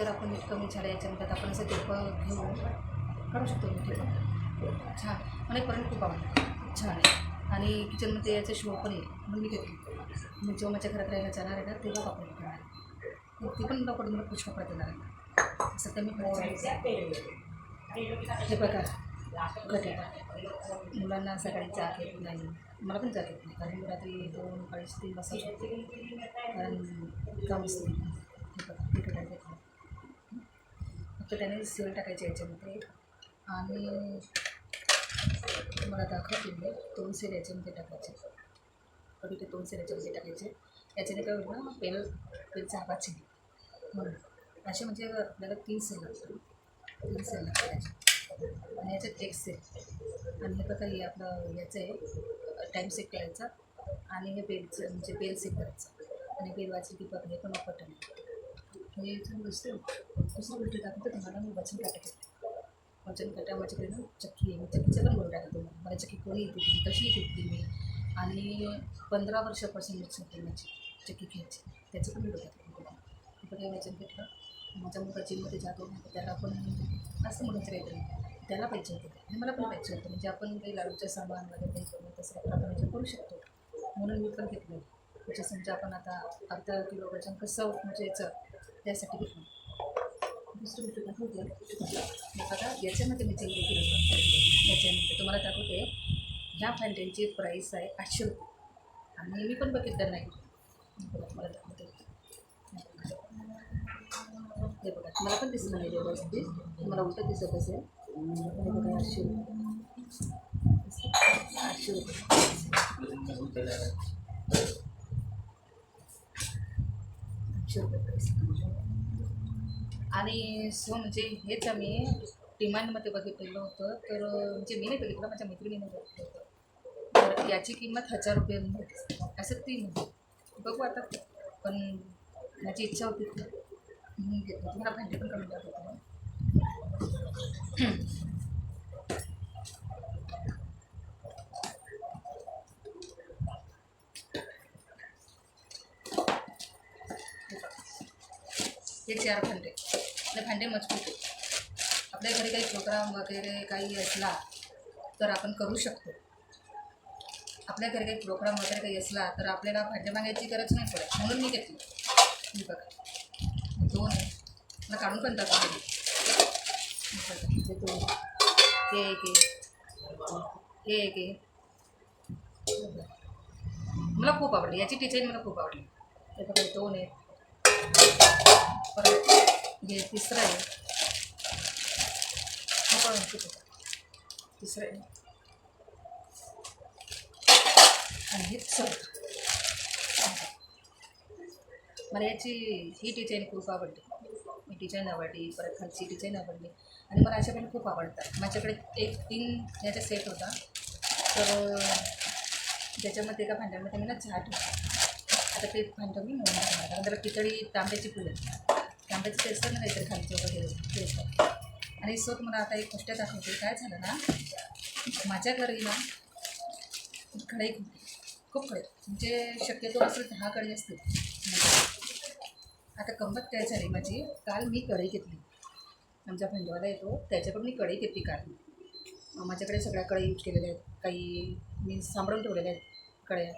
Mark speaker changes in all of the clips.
Speaker 1: Temperature आपण नीट कमी झालं याच्यानंतर आपण असं टिपं घेऊन काढू शकतो मी छान. मला एक पर्यंत खूप आवडतं. छान. आहे आणि किचनमध्ये याचं शो पण येईल म्हणून मी घेतली मी जेव्हा माझ्या घरात राहायला जाणार आहे ना तेव्हा वापरून करणार आहे. ती पण लवकर मला पुष्कळ वापरत येणार आहे सध्या मी करायचं हे बघा. आहे. मुलांना सकाळी जात येत नाही. मला पण जात येत नाही. कारण रात्री दोन अडीच तीन वाजता कारण काम असते हे बघा तिखट आहे घेतलं फक्त त्याने सेल टाकायचे याच्यामध्ये. आणि तुम्हाला दाखवते मी दोन सेल याच्यामध्ये टाकायचे. कधी ते दोन सेल याच्यामध्ये टाकायचे. याच्याने काय होईल ना पेल पेलचा आवाज येईल म्हणून असे म्हणजे आपल्याला तीन सेल लागतात. तीन सेल लागतात. आणि याच्यात एक सेल आणि हे बघा हे आपलं याचं आहे टाईम सेट करायचा. आणि हे बेलचं म्हणजे बेल सेट करायचं. आणि बेल वाचली की बघ हे पण बटन हे इथून दुसरं दुसरं गोष्ट दाखवतो तुम्हाला मी वचन काटा घेते वचन काटा माझ्याकडे ना चक्की आहे. मी चक्कीचं पण बोलू टाकतो मला चक्की कोणी येते कशी घेतली मी? आणि पंधरा वर्षापासून मी चक्की माझी चक्की घ्यायची त्याचं पण बोलू टाकतो बघा वचन घेतलं. माझ्या मुलगा जिममध्ये जातो ना तर त्याला पण असं म्हणायचं काहीतरी त्याला पाहिजे होतं. आणि मला पण पाहिजे होतं. म्हणजे आपण काही लाडूचं सामान वगैरे काही करू तसं आपण आपण करू शकतो. म्हणून मी पण घेतलं. म्हणजे समजा आपण आता अर्धा किलो वजन कसं म्हणजे याचं त्यासाठी घेतलं. दुसरी गोष्ट दाखवते बघा याच्यामध्ये मी चेंज केलं. याच्यामध्ये तुम्हाला दाखवते ह्या फॅन्टेनची प्राईस आहे आठशे रुपये. आणि मी पण बघितलं नाही. तुम्हाला दाखवते. हे बघा मला पण दिसलं नाही व्यवस्थित तुम्हाला उलट दिसत असेल. हे बघा आठशे रुपये. आठशे रुपये. आठशे रुपये आणि सो म्हणजे हेच आम्ही डिमांडमध्ये बघितलेलं होतं. तर म्हणजे मी नाही बघितलं माझ्या मैत्रिणीने बघितलं होतं. तर याची किंमत हजार रुपये होती असं ती म्हणजे बघू आता. पण माझी इच्छा होती तुम्हाला भांडी पण करून लागत होतं हे चार भांडे. आपले भांडे मजबूत आहेत. आपल्या घरी काही प्रोग्राम वगैरे काही असला तर आपण करू शकतो. आपल्या घरी काही प्रोग्राम वगैरे काही असला तर आपल्याला भांडे मागायची गरज नाही पडत. म्हणून मी घेतली. मी बघा. दोन आहे. मला काढून पण दाखवले हे दोन हे एक आहे. एक मला खूप आवडली. याची डिझाईन मला खूप आवडली. हे बघा दोन आहेत परत हे तिसरं आहे. तिसरं आहे. आणि हे चौथं मला याची ही डिझाईन खूप आवडली ही डिझाईन आवडली परत खालची डिझाईन आवडली. आणि मला अशा पण खूप आवडतात. माझ्याकडे एक तीन याचा सेट होता. तर ज्याच्यामध्ये एका भांड्यामध्ये मी ना चहा होता आता ते भांडं मी म्हणून कारण त्याला खिचडी तांब्याची फुलं आंब्याचं टेस्ट नाही काहीतरी खालचं वगैरे टेस्ट आणि सो तुम्हाला आता एक गोष्ट दाखवते काय झालं ना माझ्या घरी ना कढई खूप कडे म्हणजे शक्यतो असं दहा कढई असतील. आता गंमत काय झाली माझी काल मी कढई घेतली. आमच्या भांडवाला येतो त्याच्याकडून मी कढई घेतली काल. माझ्याकडे सगळ्या कढई यूज केलेल्या आहेत काही मी सांभाळून ठेवलेल्या आहेत कढया.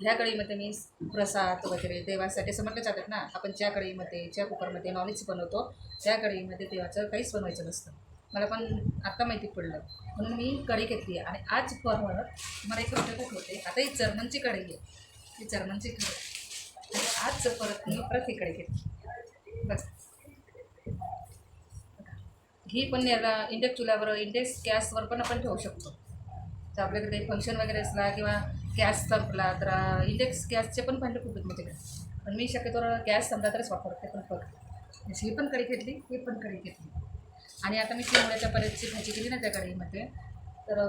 Speaker 1: ह्या कढईमध्ये मी प्रसाद वगैरे देवासाठी समजले जातात ना आपण ज्या कढईमध्ये ज्या कुकरमध्ये नॉनव्हेज बनवतो त्या कढईमध्ये देवाचं काहीच बनवायचं नसतं. मला पण आत्ता माहिती पडलं. म्हणून मी कढई घेतली आणि आज परवा मला एक गोष्ट होते आता ही जर्मनची कढई आहे. ही जर्मनची कढई आणि आज परत मी परत ही कढई घेतली बस. ही पण याला इंडेक्स चुल्यावर इंडेक्स गॅसवर पण आपण ठेवू शकतो. तर आपल्याकडे काही फंक्शन वगैरे असला किंवा गॅस संपला तर इंडेक्स गॅसचे पण भांडे खूप म्हणजे माझ्याकडे पण मी शक्यतो गॅस संपला तरच वापरते पण बघ. ही पण कढी घेतली ही पण कढी घेतली. आणि आता मी चिमण्याच्या पर्यंतची भाजी केली ना त्या कढईमध्ये तर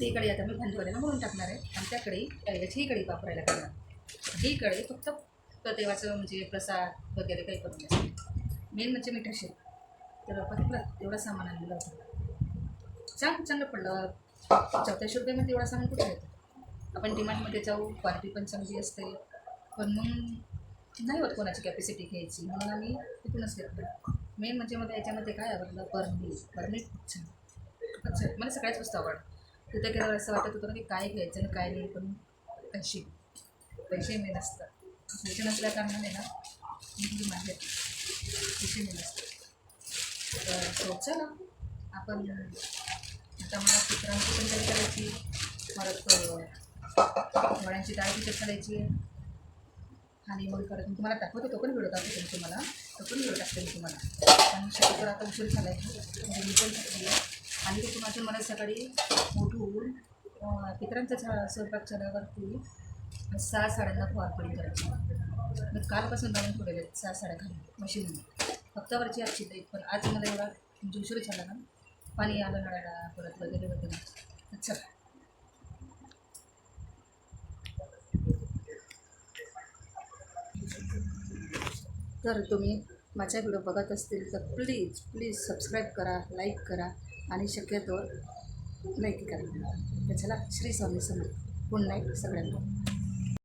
Speaker 1: ती कढई आता मी भांडीवाल्याला म्हणून टाकणार आहे. आणि त्या कढई त्याऐवजी ही कढई वापरायला करणार. ही कडी फक्त देवाचं म्हणजे प्रसाद वगैरे काही करून मेन म्हणजे मी शेक तर बघितलं एवढं सामान आणलेलं होतं. चांग चांगलं पडलं. चौथ्याशे रुपयामध्ये एवढं सामान कुठे येतं आपण डिमांडमध्ये जाऊ क्वालिटी पण चांगली असते. पण मग नाही होत कोणाची कॅपॅसिटी घ्यायची. म्हणून आम्ही तिथूनच घेतलं मेन म्हणजे मला याच्यामध्ये काय आवडलं? बर्नी बर्नी खूप छान. खूपच छान. मला सगळ्याच वस्तू आवडतात. तिथे गेल्यावर असं वाटत होतं की काय घ्यायचं आणि काय नाही पण पैसे. पैसे मेन असतात. पैसे नसल्या कारणाने ना मी माझे पैसे मेन असतात. तर so ना आपण आता मला चित्रांची पण तयारी करायची. परत वड्यांची डाळ तिथे करायची आहे आणि मग परत मी तुम्हाला दाखवते तो पण व्हिडिओ दाखवते मी तुम्हाला. तो पण व्हिडिओ टाकते मी तुम्हाला. आणि शक्यतो आता उशीर झाला आहे म्हणजे मी पण टाकली आणि तिथून अजून मला सकाळी उठून अं, पितरांचा छा स्वयंपाक झाल्यावरती सहा साड्यांना फवारपडी करायची. मी कालपासून जाऊन ठेवलेले आहेत सहा साड्या घालून मशीनमध्ये फक्त वरची आजची नाही पण आज मला एवढा म्हणजे उशीर झाला ना. पाणी आलं नळाला परत वगैरे वगैरे. चला. जर तुम्ही माझ्या व्हिडिओ बघत असतील तर प्लीज प्लीज सबस्क्राईब करा लाईक करा आणि शक्यतो लाईक करा. तर चला श्री स्वामी समर्थ. गुड नाईट सगळ्यांना.